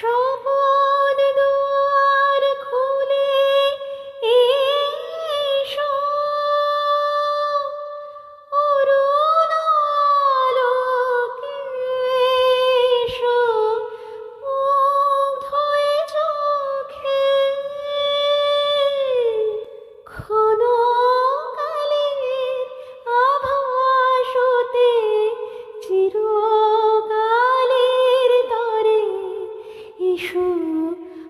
সব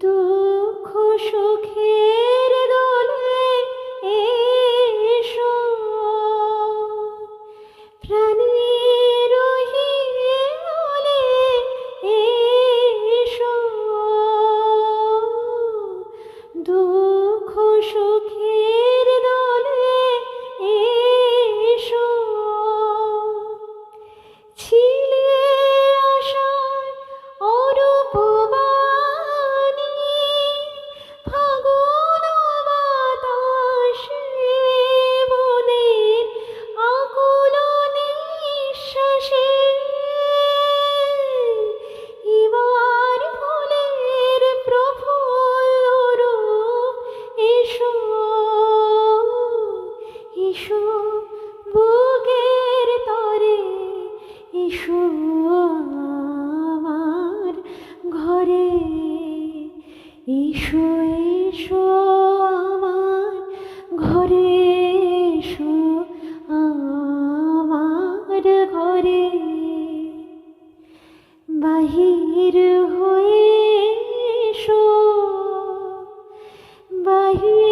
দুঃখ সুখে বুকের তরে এসো আমার ঘরে। এসো এসো আমার ঘরে, এসো আমার ঘরে। বাহির হয়ে এসো, বাহির